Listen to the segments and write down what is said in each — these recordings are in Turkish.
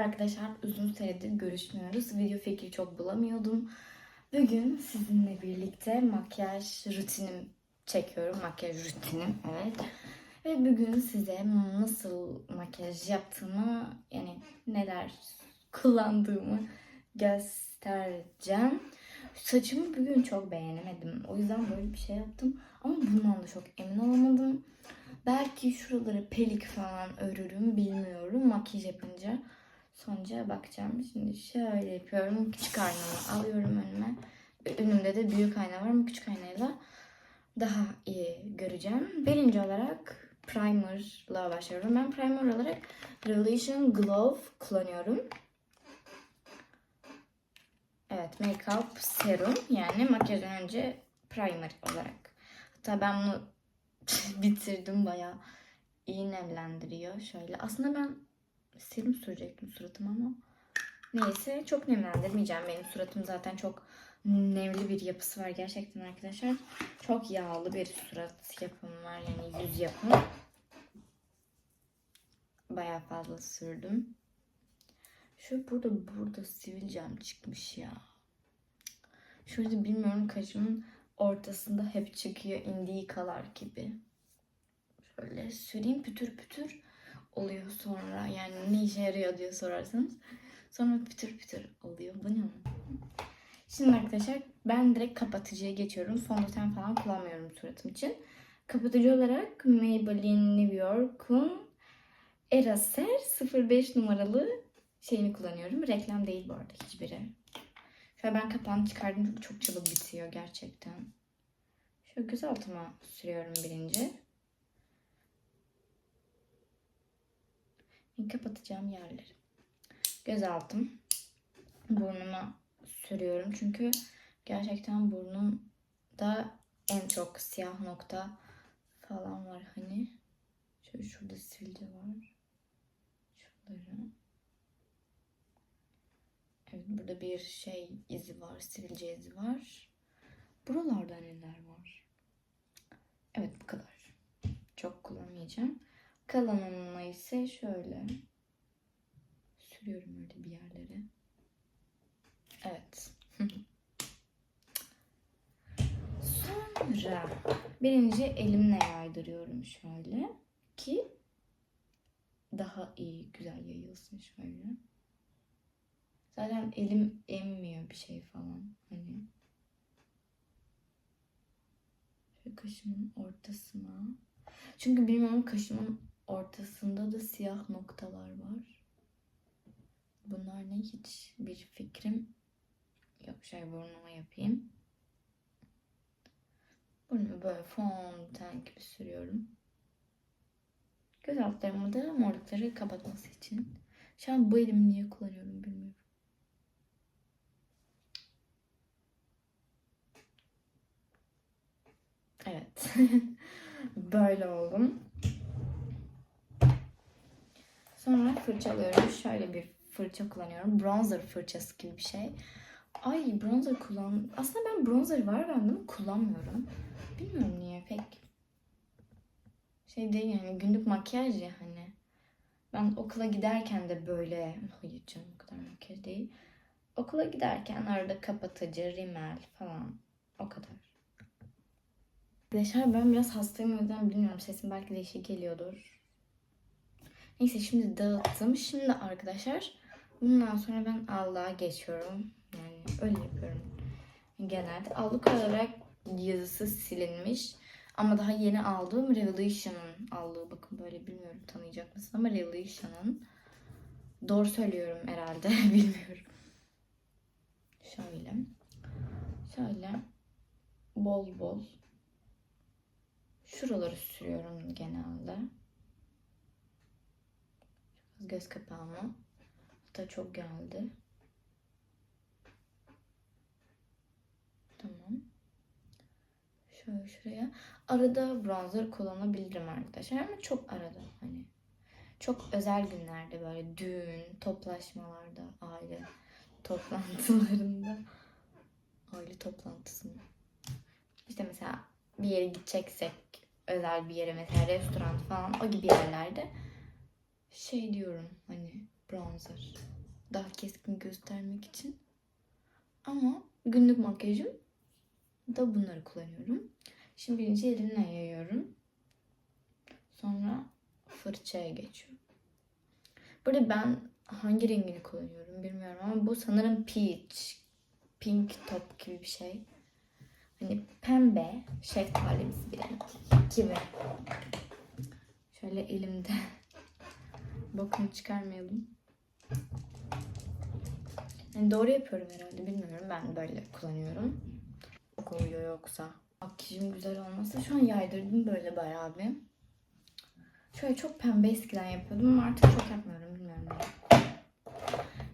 Arkadaşlar. Uzun süredir görüşmüyoruz. Video fikri çok bulamıyordum. Bugün sizinle birlikte makyaj rutinim çekiyorum. Makyaj rutinim evet. Ve bugün size nasıl makyaj yaptığımı yani neler kullandığımı göstereceğim. Saçımı bugün çok beğenemedim. O yüzden böyle bir şey yaptım. Ama bundan da çok emin olamadım. Belki şuraları pelik falan örürüm bilmiyorum makyaj yapınca. Sonuca bakacağım. Şimdi şöyle yapıyorum. Küçük aynamı alıyorum önüme. Önümde de büyük ayna var ama küçük aynayla daha iyi göreceğim. Birinci olarak primerla başlıyorum. Ben primer olarak Revolution Glow kullanıyorum. Evet, make-up serum yani makyajdan önce primer olarak. Hatta ben bunu bitirdim bayağı iyi nemlendiriyor şöyle. Aslında ben serum sürecektim suratıma ama neyse çok nemlendirmeyeceğim. Benim suratım zaten çok nemli bir yapısı var gerçekten arkadaşlar. Çok yağlı bir surat yapımı var yani yüz yapımı. Bayağı fazla sürdüm. Şu burada burada sivilcem çıkmış ya. Şurada bilmiyorum kaşımın ortasında hep çıkıyor indiği kalar gibi. Şöyle süreyim pütür pütür oluyor sonra. Yani ne işe yarıyor diye sorarsanız. Sonra pütür pütür oluyor. Bu ne? Şimdi arkadaşlar ben direkt kapatıcıya geçiyorum. Fondöten falan kullanmıyorum suratım için. Kapatıcı olarak Maybelline New York'un Eraser 05 numaralı şeyini kullanıyorum. Reklam değil bu arada hiçbiri. Şöyle ben kapağını çıkardım çünkü çok çabuk bitiyor gerçekten. Şöyle göz altıma sürüyorum birinci. Kapatacağım yerleri. Göz altım. Burnuma sürüyorum çünkü gerçekten burnumda en çok siyah nokta falan var hani. Şöyle şurada sivilce var. Şuraları. Evet burada bir şey izi var. Sivilce izi var. Buralarda neler var? Evet bu kadar. Çok kullanmayacağım. Kalanını ise şöyle sürüyorum öyle bir yerlere. Evet. Sonra birinci elimle yaydırıyorum şöyle ki daha iyi güzel yayılsın şöyle. Zaten elim emmiyor bir şey falan hani. Şöyle kaşımın ortasına. Çünkü bilmiyorum kaşımın ortasında da siyah noktalar var. Bunlar ne hiç bir fikrim yok. Şey burnuma yapayım. Burnumu böyle fonten gibi sürüyorum. Göz altlarımı da morlukları kapatması için. Şu an bu elimi niye kullanıyorum bilmiyorum. Evet. Böyle oldum. Sonra fırça alıyorum. Şöyle bir fırça kullanıyorum. Bronzer fırçası gibi bir şey. Ay bronzer kullan... Aslında ben bronzer var bende ama kullanmıyorum. Bilmiyorum niye pek. Şey değil yani günlük makyaj ya hani. Ben okula giderken de böyle... Hayır canım o kadar makyaj değil. Okula giderken arada kapatıcı, rimel falan. O kadar. Arkadaşlar ben biraz hastayım o yüzden bilmiyorum sesim belki değişik geliyordur. Neyse şimdi dağıttım. Şimdi arkadaşlar bundan sonra ben allığa geçiyorum. Yani öyle yapıyorum. Genelde allık olarak yazısı silinmiş. Ama daha yeni aldığım Revolution'ın allığı. Bakın böyle bilmiyorum tanıyacak mısın ama Revolution'ın. Doğru söylüyorum herhalde. bilmiyorum. Şöyle. Şöyle. Bol bol Şuraları sürüyorum genelde. Göz kapağıma. Hatta çok geldi. Tamam. Şöyle şuraya. Arada bronzer kullanabilirim arkadaşlar ama çok arada hani. Çok özel günlerde böyle düğün, toplaşmalarda, aile toplantılarında. Aile toplantısı mı? İşte mesela bir yere gideceksek özel bir yere mesela restoran falan o gibi yerlerde şey diyorum hani bronzer. Daha keskin göstermek için. Ama günlük makyajım da bunları kullanıyorum. Şimdi birinci elimle yayıyorum. Sonra fırçaya geçiyorum. Burada ben hangi rengini kullanıyorum bilmiyorum ama bu sanırım peach, pink top gibi bir şey. Hani pembe, şeftalimsi bir renk gibi. Şöyle elimde. Bakın çıkarmayalım. Yani doğru yapıyorum herhalde bilmiyorum. Ben böyle kullanıyorum. Çok oluyor yoksa. Makyajım güzel olmasa şu an yaydırdım böyle bayağı bir. Şöyle çok pembe eskiden yapıyordum ama artık çok yapmıyorum bilmiyorum.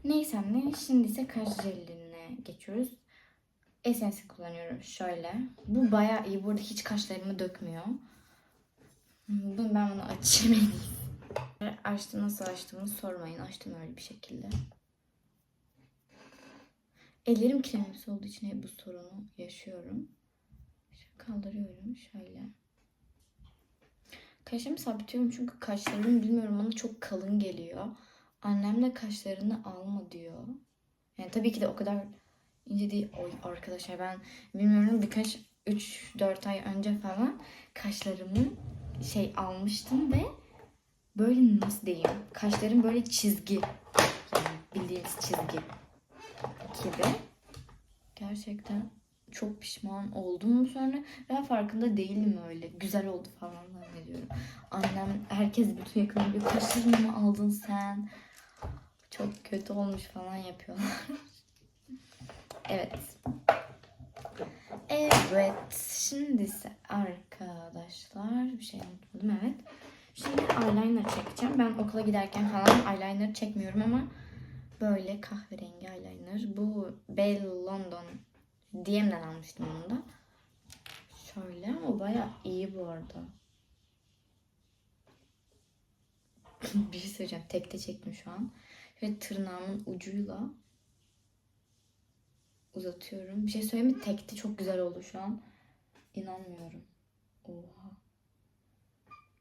Neyse ne şimdi ise kaş jeline geçiyoruz. Essence kullanıyorum şöyle. Bu bayağı iyi. Burada hiç kaşlarımı dökmüyor. Bunu ben bunu açayım en iyisi. Açtım nasıl açtığımı sormayın. Açtım öyle bir şekilde. Ellerim kremsi olduğu için hep bu sorunu yaşıyorum. Şöyle kaldırıyorum şöyle. Kaşlarımı sabitliyorum çünkü kaşlarım bilmiyorum bana çok kalın geliyor. Annem de kaşlarını alma diyor. Yani tabii ki de o kadar ince değil. Oy arkadaşlar ben bilmiyorum birkaç 3-4 ay önce falan kaşlarımı şey almıştım ve böyle nasıl diyeyim kaşlarım böyle çizgi yani bildiğiniz çizgi gibi. Gerçekten çok pişman oldum sonra. Ben farkında değilim öyle. Güzel oldu falan zannediyorum. Annem, herkes bütün yakınım bir kaşlarını mı aldın sen? Çok kötü olmuş falan yapıyorlar. evet. Evet. Şimdi ise arkadaşlar bir şey unutmadım evet. Şimdi eyeliner çekeceğim. Ben okula giderken falan eyeliner çekmiyorum ama böyle kahverengi eyeliner. Bu Bell London DM'den almıştım onu da. Şöyle ama baya iyi bu arada. bir şey söyleyeceğim. Tekte çektim şu an. Ve tırnağımın ucuyla uzatıyorum. Bir şey söyleyeyim mi? Tekte çok güzel oldu şu an. İnanmıyorum. Oha.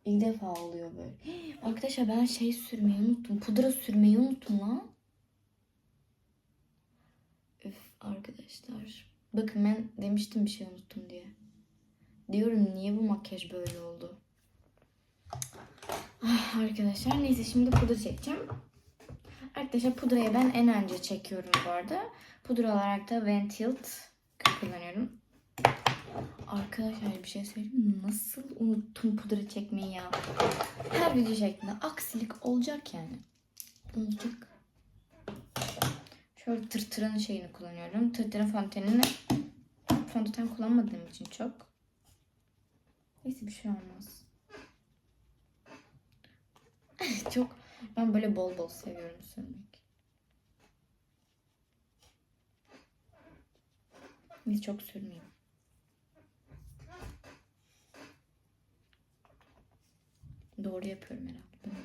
İlk defa oluyor böyle. Arkadaşlar ben şey sürmeyi unuttum. Pudra sürmeyi unuttum lan. Üf arkadaşlar. Bakın ben demiştim bir şey unuttum diye. Diyorum niye bu makyaj böyle oldu? Ah, arkadaşlar neyse şimdi pudra çekeceğim. Arkadaşlar pudrayı ben en önce çekiyorum bu arada. Pudra olarak da Van Tilt kullanıyorum. Arkadaşlar bir şey söyleyeyim mi? Nasıl unuttum pudra çekmeyi ya. Her video şeklinde aksilik olacak yani. Olacak. Şöyle tırtırın şeyini kullanıyorum. Tırtırın fontenini fondöten kullanmadığım için çok. Neyse bir şey olmaz. çok ben böyle bol bol seviyorum sürmek. Biz çok sürmeyeyim. Doğru yapıyorum herhalde.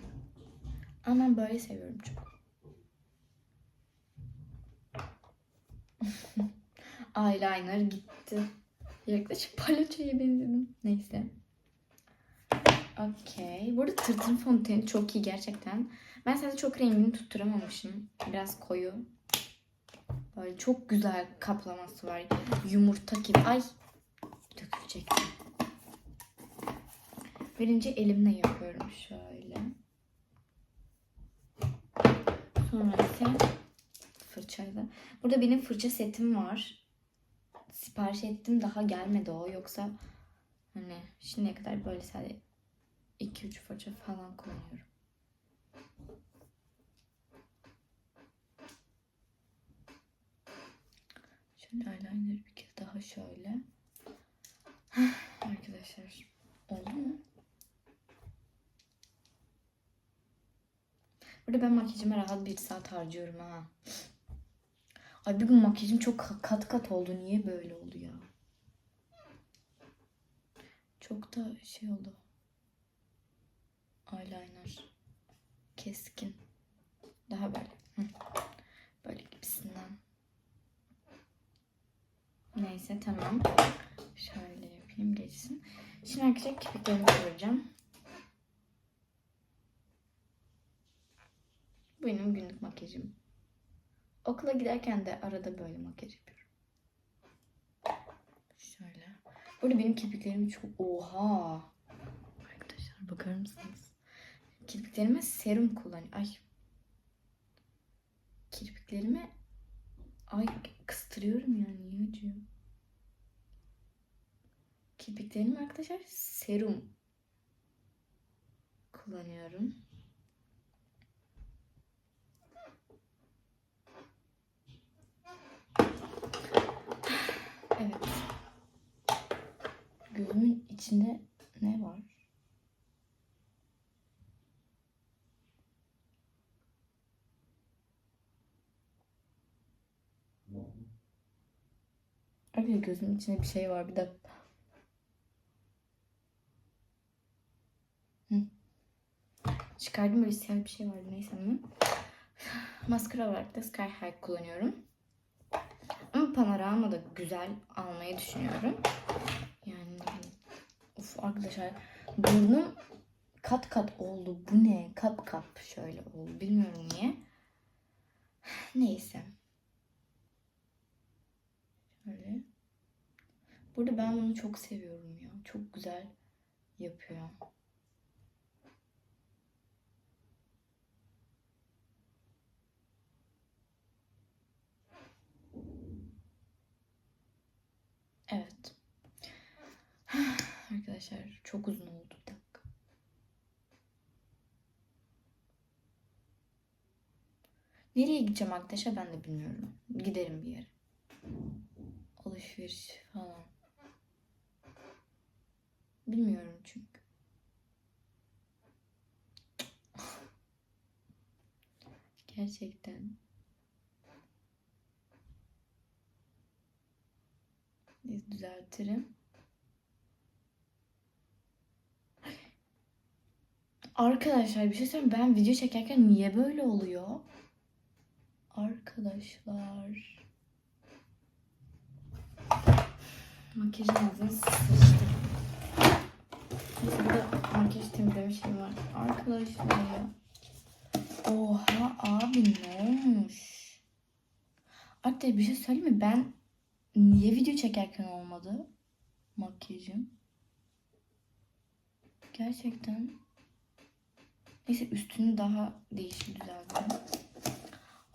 Ama böyle seviyorum çok. Eyeliner gitti. Yaklaşık palyaçoya benzedim. Neyse. Okey. Burada tırtın fonteni çok iyi gerçekten. Ben sadece çok rengini tutturamamışım. Biraz koyu. Böyle çok güzel kaplaması var. Yumurta gibi. Ay. Dökülecek. Birinci elimle yapıyorum şöyle. Sonra ise fırçayla. Burada benim fırça setim var. Sipariş ettim daha gelmedi o. Yoksa hani şimdiye kadar böyle sadece 2-3 fırça falan kullanıyorum. Şöyle eyeliner bir kez daha şöyle. Arkadaşlar oldu mu? Burada ben makyajıma rahat bir saat harcıyorum ha. Ay bir gün makyajım çok kat kat oldu. Niye böyle oldu ya? Çok da şey oldu. Eyeliner. Keskin. Daha böyle. Böyle gibisinden. Neyse tamam. Şöyle yapayım geçsin. Şimdi arkadaşlar kirpiklerimi süreceğim. Bu benim günlük makyajım. Okula giderken de arada böyle makyaj yapıyorum. Şöyle. Burada benim kirpiklerim çok... Oha! Arkadaşlar bakar mısınız? Kirpiklerime serum kullan. Ay. Kirpiklerime ay kıstırıyorum yani niye acıyor? Kirpiklerime arkadaşlar serum kullanıyorum. Evet. Gözümün içinde ne var? Abi gözümün içinde bir şey var bir dakika. Hı. Çıkardım böyle siyah bir şey vardı neyse ama. Maskara olarak da Sky High kullanıyorum. Ama panorama da güzel almayı düşünüyorum. Yani of arkadaşlar burnum kat kat oldu. Bu ne? Kap kap şöyle oldu. Bilmiyorum niye. Neyse. Şöyle. Burada ben bunu çok seviyorum ya. Çok güzel yapıyor. Evet. Arkadaşlar çok uzun oldu bir dakika. Nereye gideceğim arkadaşlar ben de bilmiyorum. Giderim bir yere. Alışveriş falan. Bilmiyorum çünkü. Gerçekten. Düzeltirim. Arkadaşlar bir şey söyleyeyim. Ben video çekerken niye böyle oluyor? Arkadaşlar. Makyajın ağzını sıçtı. Burada makyaj temizleme şeyi var. Arkadaşlar ya. Oha abi ne olmuş? Arkadaşlar bir şey söyleyeyim mi? Ben niye video çekerken olmadı makyajım? Gerçekten. Neyse üstünü daha değişik düzelttim.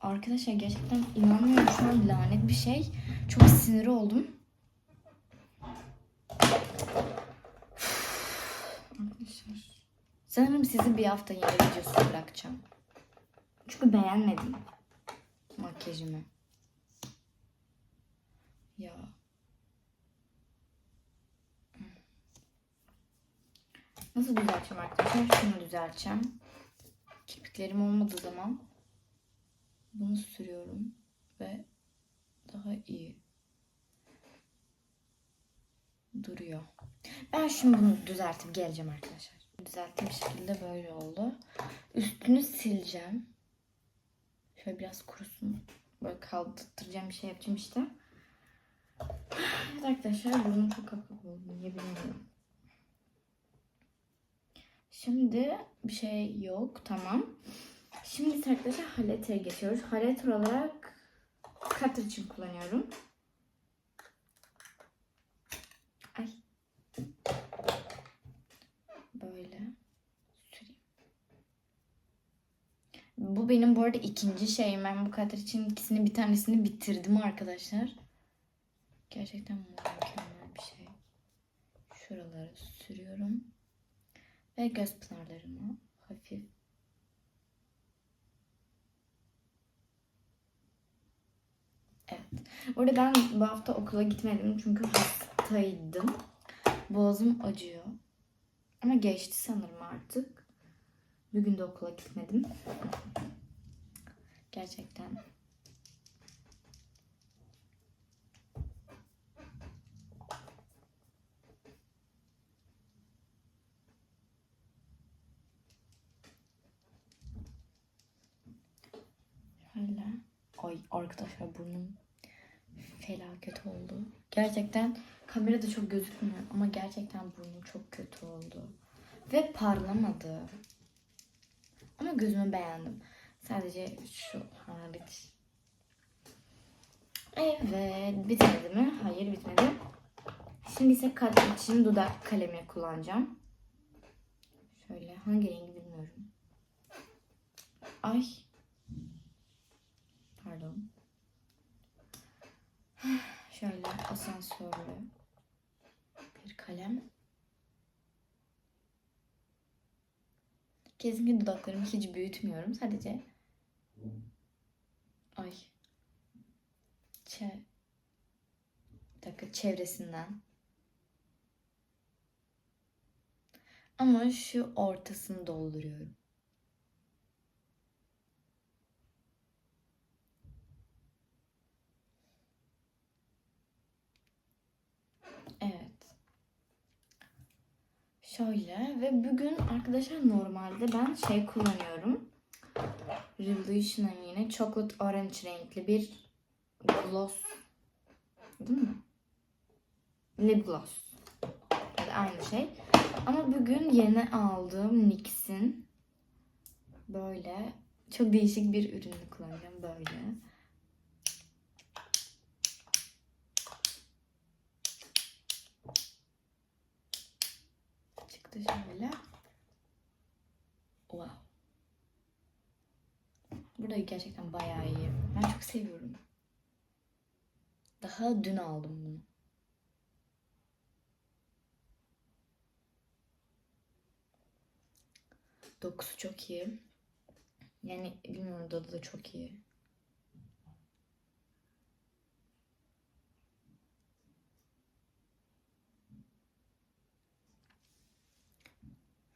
Arkadaşlar gerçekten inanmıyorum şu an lanet bir şey. Çok sinir oldum. Arkadaşlar. Sanırım sizi bir hafta yeni videosu bırakacağım. Çünkü beğenmedim makyajımı. Ya. Nasıl düzelteceğim arkadaşlar? Şunu düzelteceğim. Kirpiklerim olmadığı zaman bunu sürüyorum ve daha iyi duruyor. Ben şimdi bunu düzeltip geleceğim arkadaşlar. Düzelttiğim şekilde böyle oldu. Üstünü sileceğim. Şöyle biraz kurusun. Böyle kaldıracağım bir şey yapacağım işte. Evet arkadaşlar burnum çok kapak oldu. Niye bilmiyorum. Şimdi bir şey yok. Tamam. Şimdi arkadaşlar haletere geçiyoruz. Haleter olarak cutter için kullanıyorum. Ay. Böyle süreyim. Bu benim bu arada ikinci şeyim. Ben bu cutter için ikisini bir tanesini bitirdim arkadaşlar. Gerçekten mükemmel bir şey. Şuraları sürüyorum. Ve göz pınarlarıma hafif Evet. Orada ben bu hafta okula gitmedim çünkü hastaydım. Boğazım acıyor. Ama geçti sanırım artık. Bugün de okula gitmedim. Gerçekten. Şöyle. Ay arkadaşlar burnum felaket oldu. Gerçekten kamerada çok gözükmüyor ama gerçekten burnum çok kötü oldu. Ve parlamadı. Ama gözümü beğendim. Sadece şu hariç. Evet. Bitmedi mi? Hayır bitmedi. Şimdi ise kat için dudak kalemi kullanacağım. Şöyle hangi rengi bilmiyorum. Ay. Pardon. Şöyle asansörlü bir kalem. Kesinlikle dudaklarımı hiç büyütmüyorum. Sadece ay çe bir dakika çevresinden ama şu ortasını dolduruyorum. Evet. Şöyle ve bugün arkadaşlar normalde ben şey kullanıyorum. Revolution'ın yine chocolate orange renkli bir gloss. Değil mi? Lip gloss. Yani aynı şey. Ama bugün yeni aldığım NYX'in böyle çok değişik bir ürünü kullanacağım böyle. Çıktı şöyle. Wow. Burada gerçekten bayağı iyi. Ben çok seviyorum. Daha dün aldım bunu. Dokusu çok iyi. Yani bilmiyorum tadı da çok iyi.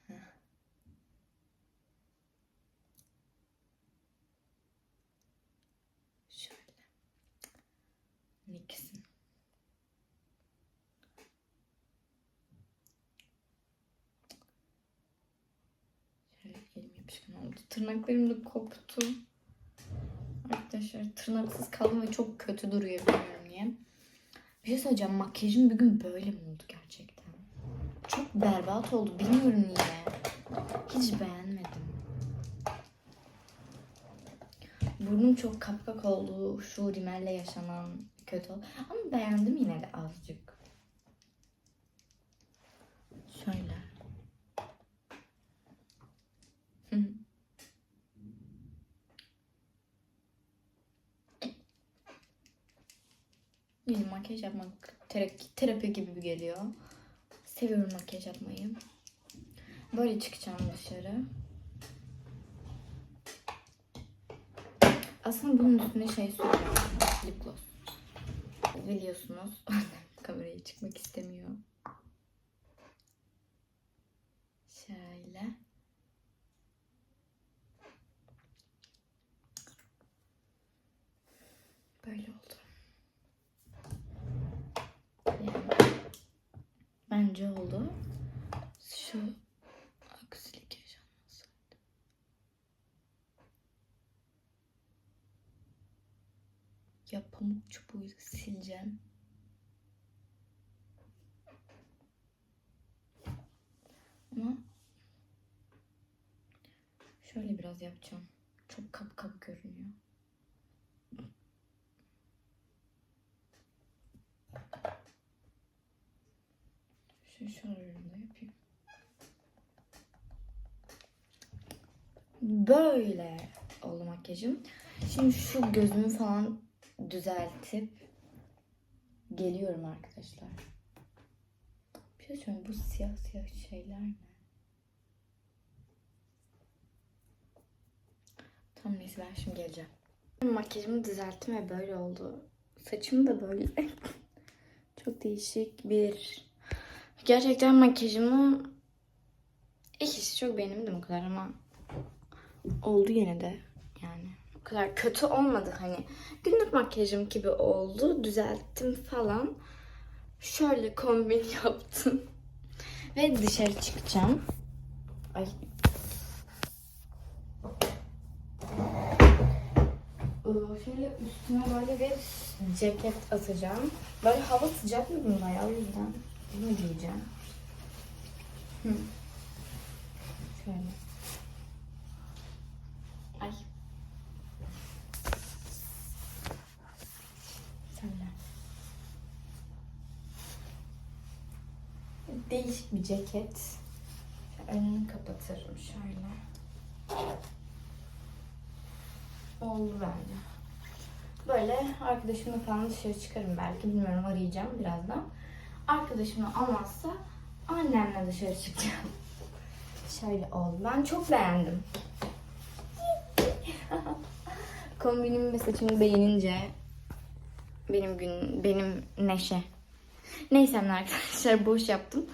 Heh. Şöyle. NYX'in. Şöyle yapışkan oldu. Tırnaklarım da koptu. Arkadaşlar tırnaksız kaldım ve çok kötü duruyor bilmiyorum niye. Bir şey söyleyeceğim. Makyajım bugün böyle mi oldu gerçekten? Çok berbat oldu. Bilmiyorum niye. Hiç beğenmedim. Burnum çok kapkak oldu. Şu rimelle yaşanan kötü oldu. Ama beğendim yine de azıcık. Şöyle. Hı. Bizim makyaj yapmak terapi, terapi gibi geliyor. Seviyorum makyaj yapmayı. Böyle çıkacağım dışarı. Aslında bunun üstüne şey süreceğim. Lip gloss. Biliyorsunuz kameraya çıkmak istemiyor. Şöyle. Böyle oldu. Yani bence oldu. Şu aksilik yaşanmasaydı. Ya pamuk çubuğuyla sileceğim. Ama şöyle biraz yapacağım. Çok kapkap görünüyor. Şuralarını da yapayım. Böyle oldu makyajım. Şimdi şu gözümü falan düzeltip geliyorum arkadaşlar. Bir şey söyleyeyim bu siyah siyah şeyler ne? Tamam neyse ben şimdi geleceğim. Makyajımı düzelttim ve böyle oldu. Saçım da böyle. Çok değişik bir... Gerçekten makyajımı ilk işi çok beğenmedim o kadar ama oldu yine de yani. O kadar kötü olmadı hani. Günlük makyajım gibi oldu. Düzelttim falan. Şöyle kombin yaptım. Ve dışarı çıkacağım. Ay. Şöyle üstüme böyle bir ceket atacağım. Böyle hava sıcak mı bunda ya o yüzden bunu giyeceğim. Hı. Şöyle. Ay. Şöyle. Değişik bir ceket. Önünü kapatırım şöyle. Oldu bence. Böyle arkadaşımla falan dışarı çıkarım belki. Bilmiyorum arayacağım birazdan. Arkadaşımla olmazsa annemle dışarı çıkacağım. Şöyle oldu. Ben çok beğendim. Kombinimi ve saçımı beğenince benim gün, benim neşe. Neyse arkadaşlar boş yaptım.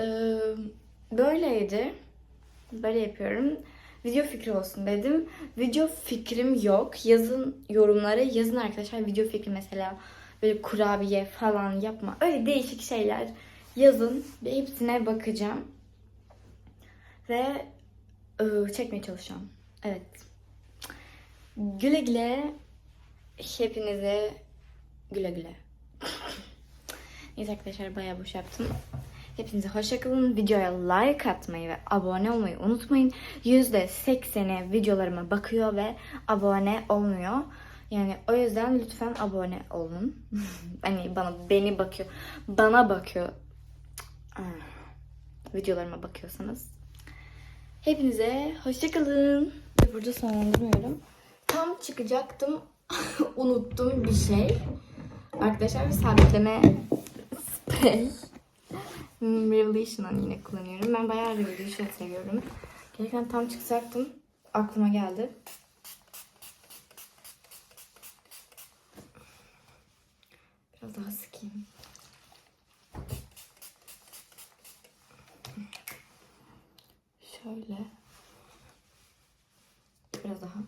Ee, böyleydi. Böyle yapıyorum. Video fikri olsun dedim. Video fikrim yok. Yazın yorumlara yazın arkadaşlar video fikri mesela böyle kurabiye falan yapma. Öyle değişik şeyler yazın. Ve hepsine bakacağım. Ve ıı, çekmeye çalışacağım. Evet. Güle güle. Hepinize güle güle. Neyse arkadaşlar bayağı boş yaptım. Hepinize hoşçakalın. Videoya like atmayı ve abone olmayı unutmayın. %80'i videolarıma bakıyor ve abone olmuyor. Yani o yüzden lütfen abone olun. hani bana beni bakıyor. Bana bakıyor. Ah, Videolarıma bakıyorsanız. Hepinize hoşçakalın. Burada sonlandırmıyorum. Tam çıkacaktım. Unuttum bir şey. Arkadaşlar sabitleme sprey. Revelation'dan yine kullanıyorum. Ben bayağı Revolution seviyorum. Gerçekten tam çıkacaktım. Aklıma geldi. Biraz daha sıkayım. Şöyle. Biraz daha.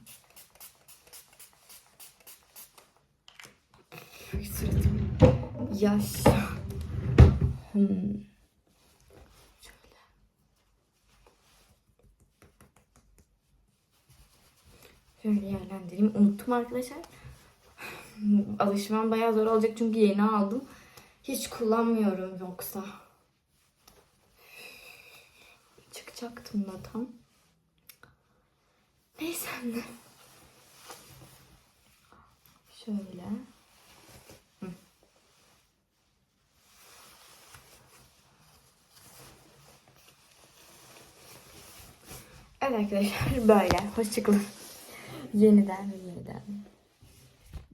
Yaş. Hmm. Şöyle yerlendireyim. Unuttum arkadaşlar. Alışmam bayağı zor olacak çünkü yeni aldım. Hiç kullanmıyorum yoksa. Çıkacaktım da tam. Neyse anne. Şöyle. Evet arkadaşlar böyle. Hoşçakalın. Yeniden yeniden.